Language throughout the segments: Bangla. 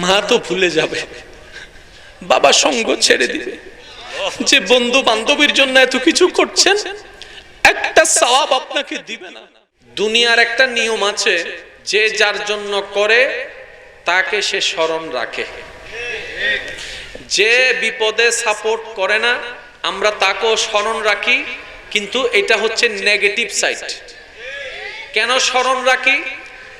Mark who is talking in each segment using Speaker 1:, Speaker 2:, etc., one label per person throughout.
Speaker 1: মা তো ভুলে যাবে। বাবা সঙ্গ ছেড়ে দিবে। যে বন্ধু বান্ধবীর জন্য এত কিছু করছেন, একটা সওয়াব আপনাকে দিবে না। দুনিয়ার একটা নিয়ম আছে, যে যার জন্য করে, তাকে সে স্মরণ রাখে। যে বিপদে সাপোর্ট করে না, আমরা তাকেও স্মরণ রাখি, কিন্তু এটা হচ্ছে নেগেটিভ সাইড। কেন স্মরণ রাখি?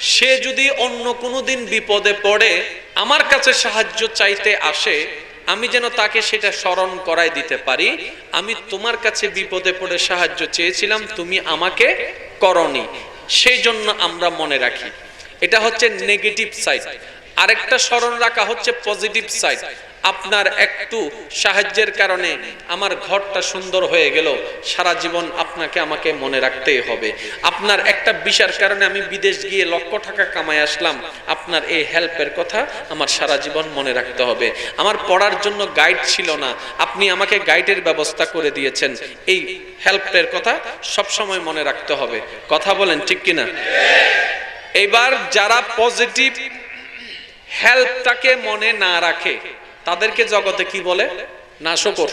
Speaker 1: সে যদি অন্য কোনো দিন বিপদে পড়ে আমার কাছে সাহায্য চাইতে আসে, আমি যেন তাকে সেটা স্মরণ করাই দিতে পারি। আমি তোমার কাছে বিপদে পড়ে সাহায্য চেয়েছিলাম, তুমি আমাকে করনি। সেই জন্য আমরা মনে রাখি। এটা হচ্ছে নেগেটিভ সাইড আরেকটা স্মরণ রাখা হচ্ছে পজিটিভ সাইড আপনার একটু সাহায্যের কারণে আমার ঘরটা সুন্দর হয়ে গেল। সারা জীবন আপনাকে আমাকে মনে রাখতেই হবে। আপনার একটা বিষয়ের কারণে আমি বিদেশ গিয়ে লক্ষ টাকা কামাই আসলাম। আপনার এই হেল্পের কথা আমার সারা জীবন মনে রাখতে হবে। আমার পড়ার জন্য গাইড ছিল না। আপনি আমাকে গাইডের ব্যবস্থা করে দিয়েছেন। এই হেল্পের কথা সব সময় মনে রাখতে হবে। কথা বলেন ঠিক কিনা? এবার যারা পজিটিভ হেল্পটাকে মনে না রাখে তাদেরকে জগতে কি বলে? নাশকর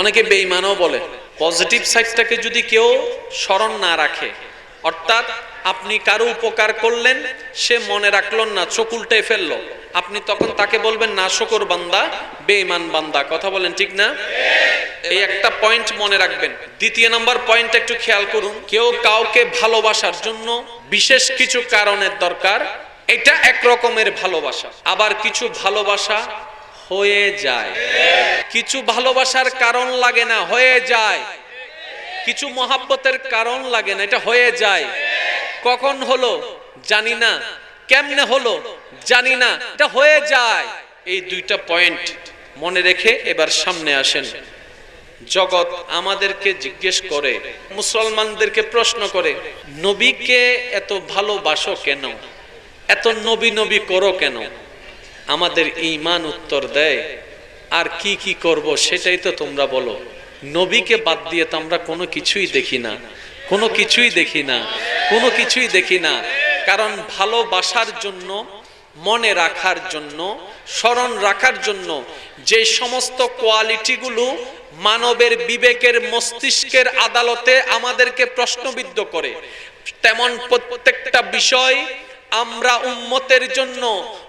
Speaker 1: অনেকে বেইমানও বলে, পজিটিভ সাইডটাকে যদি কেউ স্মরণ না রাখে, অর্থাৎ আপনি কারও উপকার করলেন, সে মনে রাখল না, চোখ উল্টে ফেলল, আপনি তখন তাকে বলবেন নাশকর বান্দা, বেঈমান বান্দা। কথা বলেন ঠিক না? এই একটা পয়েন্ট মনে রাখবেন। দ্বিতীয় নাম্বার পয়েন্ট একটু খেয়াল করুন, কেউ কাউকে ভালোবাসার জন্য বিশেষ কিছু কারণের দরকার এটা এক রকমের ভালোবাসা। আবার কিছু ভালোবাসা হয়ে যায়। কিছু ভালোবাসার কারণ লাগে না, হয়ে যায়। কিছু মহাব্বতের কারণ লাগে না, এটা হয়ে যায়। কখন হলো জানি না, কেমনে হলো জানি না, এটা হয়ে যায়। এই দুইটা পয়েন্ট মনে রেখে এবার সামনে আসেন। জগৎ আমাদেরকে জিজ্ঞেস করে, মুসলমানদেরকে প্রশ্ন করে, নবীকে এত ভালোবাসো কেন? এত নবী নবী করো কেন? আমাদের ইমান উত্তর দেয়। আর কি কি করব সেটাই তো তোমরা বলো। নবীকে বাদ দিয়ে তো আমরা কোনো কিছুই দেখি না। কোনো কিছুই দেখি না। কোনো কিছুই দেখি না। কারণ ভালোবাসার জন্য, মনে রাখার জন্য, স্মরণ রাখার জন্য যে সমস্ত কোয়ালিটিগুলো মানবের বিবেকের মস্তিষ্কের আদালতে আমাদেরকে প্রশ্নবিদ্ধ করে, তেমন প্রত্যেকটা বিষয় আমরা উম্মতের জন্য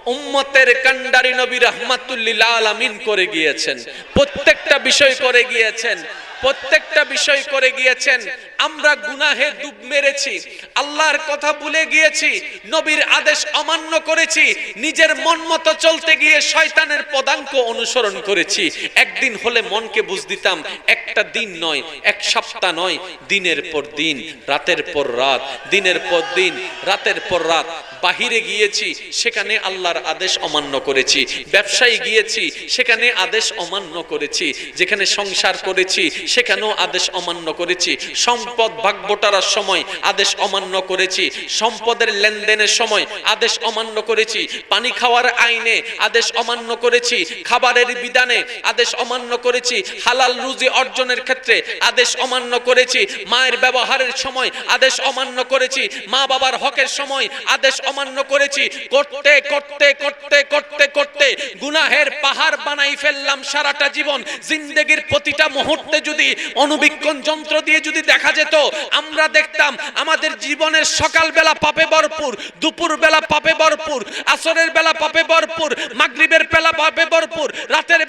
Speaker 1: উম্মতের কান্ডারি নবী রহমাতুল্লিল আলামিন করে গিয়েছেন। প্রত্যেকটা বিষয় করে গিয়েছেন। প্রত্যেকটা বিষয় করে গিয়েছেন। আমরা গুনাহে ডুব মেরেছি। আল্লাহর কথা ভুলে গিয়েছি। নবীর আদেশ অমান্য করেছি। নিজের মন মতো চলতে গিয়ে শয়তানের পদাঙ্ক অনুসরণ করেছি। একদিন হলে মনকে বুঝ দিতাম, একটা দিন নয়, এক সপ্তাহ নয়, দিনের পর দিন, রাতের পর রাত, দিনের পর দিন, রাতের পর রাত। বাহিরে গিয়েছি, সেখানে আল্লাহর আদেশ অমান্য করেছি। ব্যবসায়ী গিয়েছি, সেখানে আদেশ অমান্য করেছি। যেখানে সংসার করেছি সেখানেও আদেশ অমান্য করেছি। সম্পদ ভাগ বোটারার সময় আদেশ অমান্য করেছি। সম্পদের লেনদেনের সময় আদেশ অমান্য করেছি। পানি খাওয়ার আইনে আদেশ অমান্য করেছি। খাবারের বিধানে আদেশ অমান্য করেছি। হালাল রুজি অর্জনের ক্ষেত্রে আদেশ অমান্য করেছি। মায়ের ব্যবহারের সময় আদেশ অমান্য করেছি। মা বাবার হকের সময় আদেশ অমান্য করেছি। করতে করতে করতে করতে করতে গুনাহের পাহাড় বানাই ফেললাম সারাটা জীবন। জিন্দেগির প্রতিটা মুহূর্তে যদি অনুবীক্ষণ যন্ত্র দিয়ে যদি দেখা যেত, আমরা দেখতাম আমাদের জীবনের সকাল বেলা পাপে ভরপুর দুপুর বেলা পাপে ভরপুর, আসরের বেলা পাপে ভরপুর, মাগরিবের বেলা পাপে ভরপুর, রাতের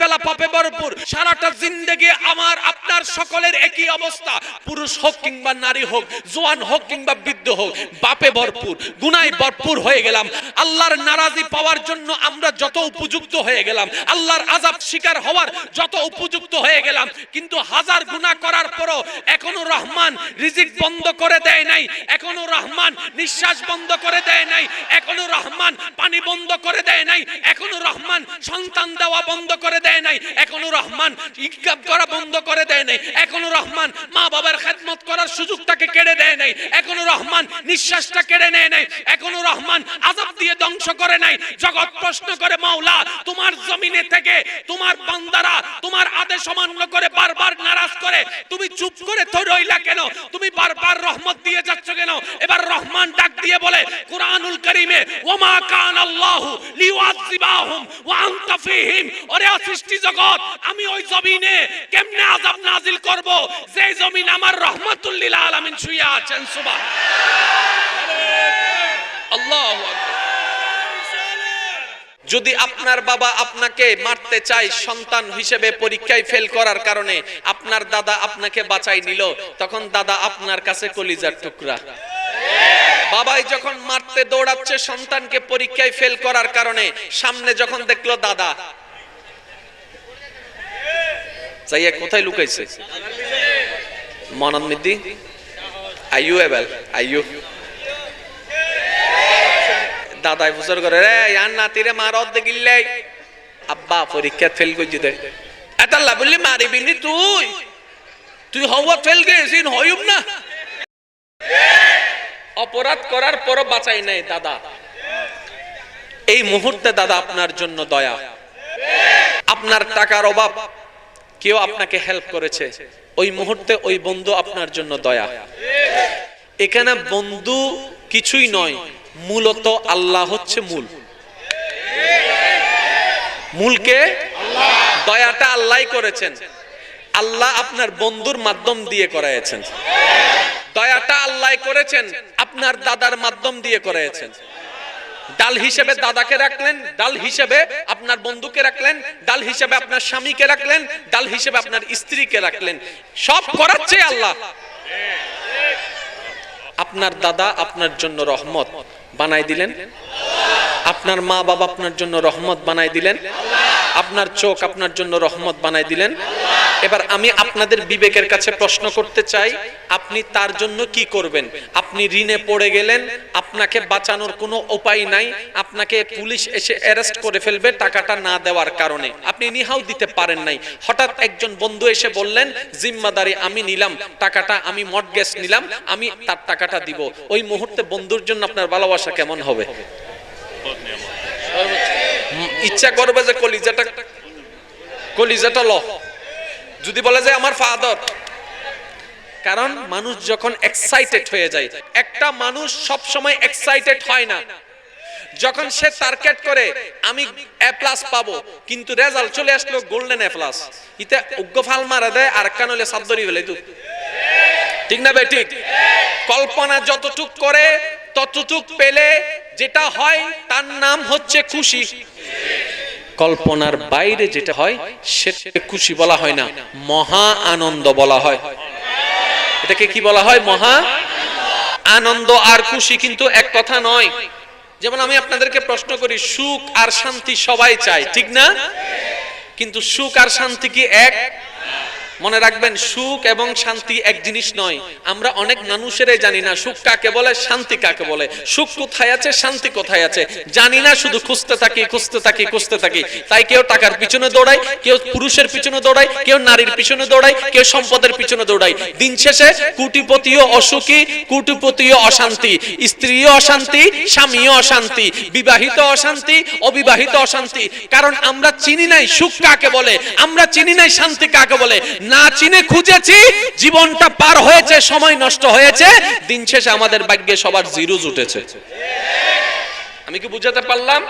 Speaker 1: ভরপুর, সারাটা জিন্দেগি আমার, আপনার সকলের একই অবস্থা। পুরুষ হোক কিংবা নারী হোক, জোয়ান হোক কিংবা বৃদ্ধ হোক, বাপে ভরপুর, গুনায় ভরপুর হয়ে গেলাম। আল্লাহর নারাজি পাওয়ার জন্য আমরা যত উপযুক্ত হয়ে গেলাম, আল্লাহর আজাব শিকার হওয়ার যত উপযুক্ত হয়ে গেলাম, কিন্তু হাজার গুনাহ করার পরও এখনও রহমান রিজিক বন্ধ করে দেয় নাই এখনও রহমান নিঃশ্বাস বন্ধ করে দেয় নাই, এখনও রহমান পানি বন্ধ করে দেয় নাই, এখনও রহমান সন্তান দেওয়া বন্ধ করে দেয় নাই, এখনও রহমান ইনকাম করা বন্ধ করে দেয় নাই, এখনও রহমান মা বাবার খেদমত করার সুযোগটাকে কেড়ে দেয় নাই, এখনও রহমান নিঃশ্বাসটা কেড়ে নেয় নাই, এখনও রহমান আজাব দিয়ে ধ্বংস করে নাই, জগৎ প্রশ্ন করে, মাওলা, তোমার জমিনে থেকে তোমার বান্দারা তোমার আদেশ অমান্য করে বারবার নারাজ করে, তুমি চুপ করে রইলা কেন? তুমি বারবার রহমত দিয়ে যাচ্ছ কেন? এবার রহমান ডাক দিয়ে বলে, কোরআনুল কারীমে, ওমা কান আল্লাহু লিউআযিবাহুম ওয়া আনতা ফীহিম। ওরে সৃষ্টি জগৎ, আমি ওই জমিনে কেমনে আযাব নাজিল করব? যে জমিন আমার রহমাতুল লিল আলামিন শুয়ে আছেন সুবহান আল্লাহু আকবার। যদি আপনার বাবা আপনাকে মারতে চায় সন্তান হিসেবে পরীক্ষায় ফেল করার কারণে, আপনার দাদা আপনাকে বাঁচাই নিল, তখন দাদা আপনার কাছে কলিজার টুকরা। বাবাই যখন মারতে দৌড়াচ্ছে সন্তানকে পরীক্ষায় ফেল করার কারণে, সামনে যখন দেখল দাদা, যাইয়া কোথায় লুকাইছে? মনন মিদ্দি আইয়ু এবেল আইয়ু দাদাই ফুসর করে, রে ইয়ার নাতিরে মার অর্ধেক গিল্লাই আব্বা পরীক্ষা ফেল করছি দে। এতাল্লা বললি মারিবি নি তুই। তুই হওয়া ফেল গেছিস হইব না? অপরাধ করার পর বাঁচাই নাই দাদা। এই মুহূর্তে দাদা আপনার জন্য দয়া। আপনার টাকার অভাব কেউ আপনাকে হেল্প করেছে। ওই মুহূর্তে ওই বন্ধু আপনার জন্য দয়া। এখানে বন্ধু কিছুই নয়। মূলত আল্লাহ হচ্ছে মূল। মূলকে দয়াটা আল্লাহ করেছেন। আল্লাহ আপনার বন্ধুর মাধ্যম দিয়ে করাইছেন দয়াটা আল্লাহ করেছেন, আপনার দাদার মাধ্যম দিয়ে করাইছেন ডাল হিসেবে দাদাকে রাখলেন, ডাল হিসেবে আপনার বন্ধুকে রাখলেন, ডাল হিসেবে আপনার স্বামীকে রাখলেন, ডাল হিসেবে আপনার স্ত্রীকে রাখলেন। সব করাচ্ছে আল্লাহ। আপনার দাদা আপনার জন্য রহমত। বানাই দিলেন। আপনার মা বাবা আপনার জন্য রহমত বানাই দিলেন। আপনার চোখ আপনার জন্য রহমত বানাই দিলেন। এবার আমি আপনাদের বিবেকের কাছে প্রশ্ন করতে চাই, আপনি তার জন্য কি করবেন? আপনি ঋণে পড়ে গেলেন, আপনাকে বাঁচানোর কোনো উপায় নাই, আপনাকে পুলিশ এসে অ্যারেস্ট করে ফেলবে টাকাটা না দেওয়ার কারণে। আপনি নিহাও দিতে পারেন নাই। হঠাৎ একজন বন্ধু এসে বললেন, জিম্মাদারি আমি নিলাম, টাকাটা আমি মর্টগেজ নিলাম, আমি তার টাকাটা দিব। ওই মুহূর্তে বন্ধুর জন্য আপনার ভালোবাসা কেমন হবে? ইচ্ছা করবে যে কলিজাটা কলিজাটা ল। যদি বলে যে আমার ফাদার। কারণ মানুষ যখন এক্সাইটেড হয়ে যায়, একটা মানুষ সব সময় এক্সাইটেড হয় না। যখন সে টার্গেট করে, আমি এ প্লাস পাবো, কিন্তু রেজাল্ট চলে আসলো গোল্ডেন এ প্লাস ইতে উগ্র ফাল মারা দেয়, আর কান হলে সাবদরি ফেলে তুই ঠিক না ভাই, ঠিক? কল্পনা যতটুক করে, ততটুক পেলে যেটা হয়, তার নাম হচ্ছে খুশি। কল্পনার বাইরে যেটা হয়, সেটাকে খুশি বলা হয় না, মহা আনন্দ বলা হয়। এটাকে কি বলা হয়? মহা আনন্দ আর খুশি কিন্তু এক কথা নয়। যেমন আমি আপনাদেরকে প্রশ্ন করি, সুখ আর শান্তি সবাই চায়, ঠিক না? কিন্তু সুখ আর শান্তি কি এক? মনে রাখবেন, সুখ এবং শান্তি এক জিনিস নয়। আমরা অনেক মানুষেরাই জানি না সুখ কাকে বলে, শান্তি কাকে বলে। সুখ কোথায় আছে, শান্তি কোথায় আছে? জানি না, শুধু খুঁজতে থাকি খুঁজতে থাকি খুঁজতে থাকি। তাই কেউ টাকার পিছনে দৌড়ায়, কেউ পুরুষের পিছনে দৌড়ায়, কেউ নারীর পিছনে দৌড়ায়, কেউ সম্পদের পিছনে দৌড়ায়। দিন শেষে কুটিপতিও অসুখী, কুটিপতিও অশান্তি। স্ত্রীও অশান্তি, স্বামীও অশান্তি। বিবাহিত অশান্তি, অবিবাহিত অশান্তি। কারণ আমরা চিনি নাই সুখ কাকে বলে, আমরা চিনি নাই শান্তি কাকে বলে। না চিনে খুঁজেছি, জীবনটা পার হয়েছে, সময় নষ্ট হয়েছে, দিন শেষে আমাদের ভাগ্যে সবার জিরো উঠেছে আমি কি বুঝাতে পারলাম?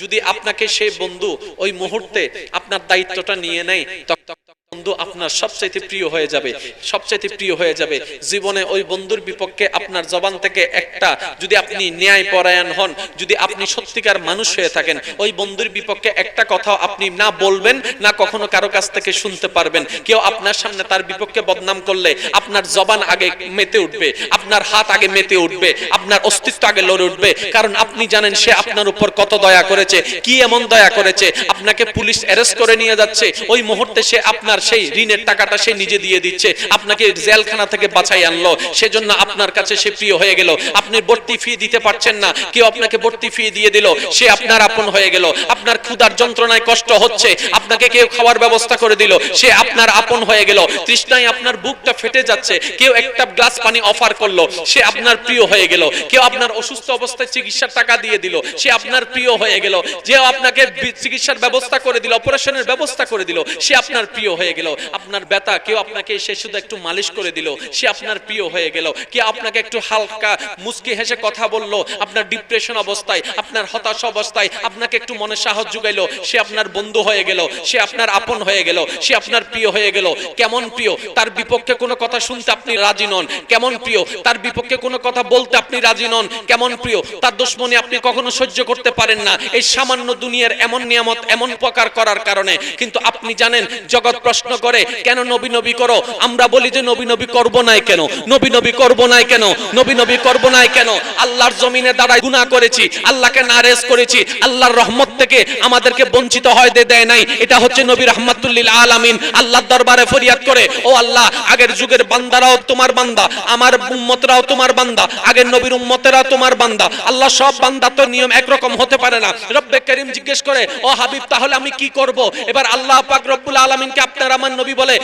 Speaker 1: যদি আপনাকে সে বন্ধু ওই মুহূর্তে আপনার দায়িত্বটা নিয়ে নেয় তখন বন্ধু আপনার সবচাইতে প্রিয় হয়ে যাবে, সবচাইতে প্রিয় হয়ে যাবে। জীবনে ওই বন্ধুর বিপক্ষে আপনার জবান থেকে একটা যদি আপনি ন্যায় পরায়ণ হন, যদি আপনি সত্যিকার মানুষ হয়ে থাকেন, ওই বন্ধুর বিপক্ষে একটা কথা আপনি না বলবেন, না কখনো কারও কাছ থেকে শুনতে পারবেন। কেউ আপনার সামনে তার বিপক্ষে বদনাম করলে আপনার জবান আগে মেতে উঠবে, আপনার হাত আগে মেতে উঠবে, আপনার অস্তিত্ব আগে লড়ে উঠবে। কারণ আপনি জানেন সে আপনার উপর কত দয়া করেছে, কি এমন দয়া করেছে, আপনাকে পুলিশ অ্যারেস্ট করে নিয়ে যাচ্ছে, ওই মুহূর্তে সে আপনার সেই ঋণের টাকাটা সে নিজে দিয়ে দিচ্ছে। আপনাকে জেলখানা থেকে বাঁচাই আনলো। সেজন্য আপনার কাছে সে প্রিয় হয়ে গেল। আপনি ভর্তি ফি দিতে পারছেন না। কেউ আপনাকে ভর্তি ফি দিয়ে দিল। সে আপনার আপন হয়ে গেল। আপনার ক্ষুধার যন্ত্রণায় কষ্ট হচ্ছে। আপনাকে কেউ খাওয়ার ব্যবস্থা করে দিল। সে আপনার আপন হয়ে গেল। তৃষ্ণায় আপনার বুকটা ফেটে যাচ্ছে। কেউ একটা গ্লাস পানি অফার করল। সে আপনার প্রিয় হয়ে গেল। কেউ আপনার অসুস্থ অবস্থায় চিকিৎসার টাকা দিয়ে দিল। সে আপনার প্রিয় হয়ে গেল। যে আপনাকে চিকিৎসার ব্যবস্থা করে দিল, অপারেশনের ব্যবস্থা করে দিল, সে আপনার প্রিয় হয়ে গেল। আপনার ব্যথা, কেউ আপনাকে সে শুধু একটু মালিশ করে দিল। সে আপনার প্রিয় হয়ে গেল। কেউ আপনাকে একটু হালকা মুস্কি হেসে কথা বলল? আপনার ডিপ্রেশন অবস্থায়, আপনার হতাশ অবস্থায়, আপনাকে একটু মনে সাহস জুগাইলো। সে আপনার বন্ধু হয়ে গেল। সে আপনার আপন হয়ে গেল। সে আপনার প্রিয় হয়ে গেল। কেমন প্রিয়? তার বিপক্ষে কোনো কথা শুনতে আপনি রাজি নন। কেমন প্রিয়? তার বিপক্ষে কোনো কথা বলতে আপনি রাজি নন। কেমন প্রিয়? তার দুশ্মনী আপনি কখনো সহ্য করতে পারেন না। এই সামান্য দুনিয়ার এমন নিয়ামত, এমন প্রকার করার কারণে। কিন্তু আপনি জানেন, জগৎ প্রশ্ন করে, কেন নবী নবী করো? আমরা বলি যে, নবী নবী করব নাই কেন? নবী নবী করব নাই কেন? নবী নবী করব নাই কেন? আল্লাহর জমিনে দাঁড়ায় গুনাহ করেছি, আল্লাহকে নারেজ করেছি, আল্লাহর রহমত থেকে আমাদেরকে বঞ্চিত হয় দে, দেয় নাই। এটা হচ্ছে নবী রহমাতুল্লিল আলামিন। আল্লাহর দরবারে ফরিয়াদ করে, ও আল্লাহ, আগের যুগের বান্দারাও তোমার বান্দা, আমার উম্মতরাও তোমার বান্দা, আগের নবীর উম্মতেরাও তোমার বান্দা। আল্লাহ সব বান্দা তো নিয়ম একরকম হতে পারে না। রব্বে করিম জিজ্ঞেস করে, ও হাবিব, তাহলে আমি কি করব? এবার আল্লাহ পাক রব্বুল আলামিনকে আপনার আমার নবী বলে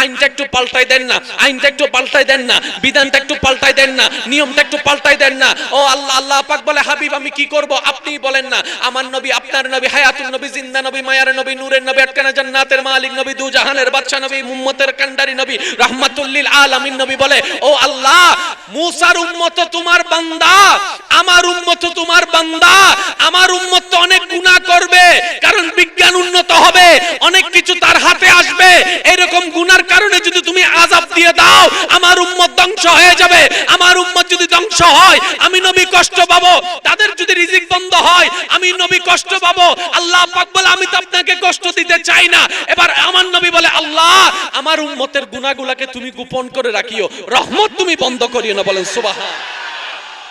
Speaker 1: আইনটা একটু পাল্টাই দেন না, আইনটা একটু পাল্টাই দেন না, বিধানটা একটু পাল্টাই দেন না, নিয়মটা একটু পাল্টাই দেন না। ও আল্লাহ আল্লাহ পাক বলে, হাবিব, আমি কি করব? আপনি বলেন না, আমার নবী, আপনার নবী হায়াতুল নবী, জিন্দা নবী, মায়ার নবী, নূরের নবী, আটকানা জান্নাতের মালিক নবী দু জাহানের নবী কান্ডারি নবী নবী বলে, ও আল্লাহ, মুসার উম্মত তোমার বান্দা, আমার উম্মত তোমার বান্দা, আমার উম্মত অনেক করবে, কারণ বিজ্ঞান উন্নত হবে, অনেক কিছু তার হাতে আসবে। এরকম গুনার কারণে যদি তুমি আযাব দিয়ে দাও, আমার উম্মত ধ্বংস হয়ে যাবে। আমার উম্মত যদি ধ্বংস হয়, আমি নবী কষ্ট পাবো। তাদের যদি রিজিক বন্ধ হয়, আমি নবী কষ্ট পাবো। আল্লাহ পাক বলে, আমি তো আপনাকে কষ্ট দিতে চাই না। এবার আমার নবী বলে, আল্লাহ, আমার উম্মতের গুনাহগুলোকে তুমি গোপন করে রাখিও। রহমত তুমি বন্ধ করিও না। বলেন সুবহান